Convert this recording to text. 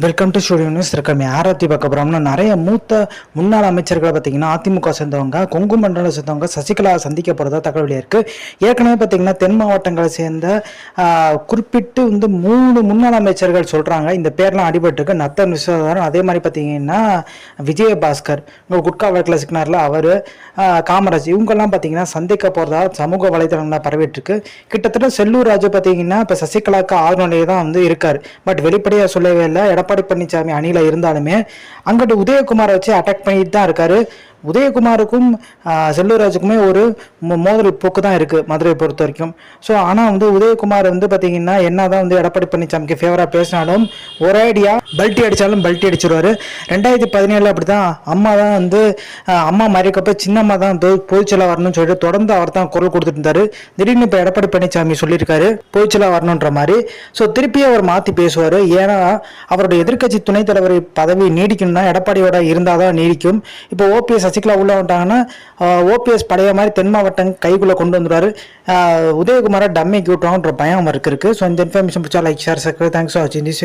Welcome to studio news இருக்கமே ஆராத்தி பார்க்க போகிறோம்னா நிறைய மூத்த முன்னாள் அமைச்சர்களை பார்த்தீங்கன்னா அதிமுக சேர்ந்தவங்க கொங்கு மண்டலம் சேர்ந்தவங்க சசிகலா சந்திக்க போகிறதா தகவல் இருக்குது ஏற்கனவே பார்த்தீங்கன்னா தென் மாவட்டங்களை சேர்ந்த குறிப்பிட்டு வந்து மூணு முன்னாள் அமைச்சர்கள் சொல்கிறாங்க இந்த பேர்லாம் அடிபட்டிருக்கு. நத்தன் விஸ்வநாதன் அதே மாதிரி பார்த்தீங்கன்னா விஜயபாஸ்கர் உங்கள் குட்கா வழக்கில் சிக்கினார்ல அவர் காமராஜ் இவங்கெல்லாம் பார்த்தீங்கன்னா சந்திக்க போகிறதா சமூக வலைதளங்களில் பரவிட்டுருக்கு. கிட்டத்தட்ட செல்லூர் ராஜு பார்த்தீங்கன்னா இப்போ சசிகலாவுக்கு ஆதரவு தான் வந்து இருக்கார். பட் வெளிப்படையாக சொல்லவே இல்லை. எடப்பாடி பழனிசாமி அணியில் இருந்தாலுமே அங்கிட்டு உதயகுமாரை வச்சு அட்டாக் பண்ணிட்டு தான் இருக்காரு. உதயகுமாருக்கும் செல்லூராஜுக்குமே ஒரு மோதல் போக்கு தான் இருக்குது மதுரையை பொறுத்த வரைக்கும். ஸோ ஆனால் வந்து உதயகுமார் வந்து பார்த்தீங்கன்னா என்ன தான் வந்து எடப்பாடி பழனிசாமிக்கு ஃபேவராக பேசினாலும் ஒரேடியாக பல்ட்டி அடித்தாலும் பல்ட்டி அடிச்சிருவார். ரெண்டாயிரத்தி பதினேழில் அப்படி தான் அம்மா தான் வந்து அம்மா மறைக்கப்ப சின்னம்மா தான் வந்து பொதுச்செயலா வரணும்னு சொல்லிட்டு தொடர்ந்து அவர் தான் குரல் கொடுத்துட்டு திடீர்னு இப்போ எடப்பாடி பழனிசாமி சொல்லியிருக்காரு பொதுச்செயலா வரணுன்ற மாதிரி. ஸோ திருப்பி அவர் மாற்றி பேசுவார். ஏன்னா அவருடைய எதிர்க்கட்சி துணைத் தலைவர் பதவி நீடிக்கணும்னா எடப்பாடியோட இருந்தால் தான் நீடிக்கும். இப்போ ஓபிஎஸ் சசிகலா உள்ள வந்துட்டாங்கன்னா ஓபிஎஸ் பழைய மாதிரி தென் மாவட்டம் கைக்குள்ளே கொண்டு வந்துடுவார் உதயகுமாரை டம்மிக்கு விட்டுவாங்கன்ற பயம் அவருக்கு இருக்கு. ஸோ இந்த இன்ஃபர்மேஷன் பிடிச்சா லைக் ஷேர் சக்கரை தேங்க்ஸ் ஃபார் வாட்சிங் திஸ்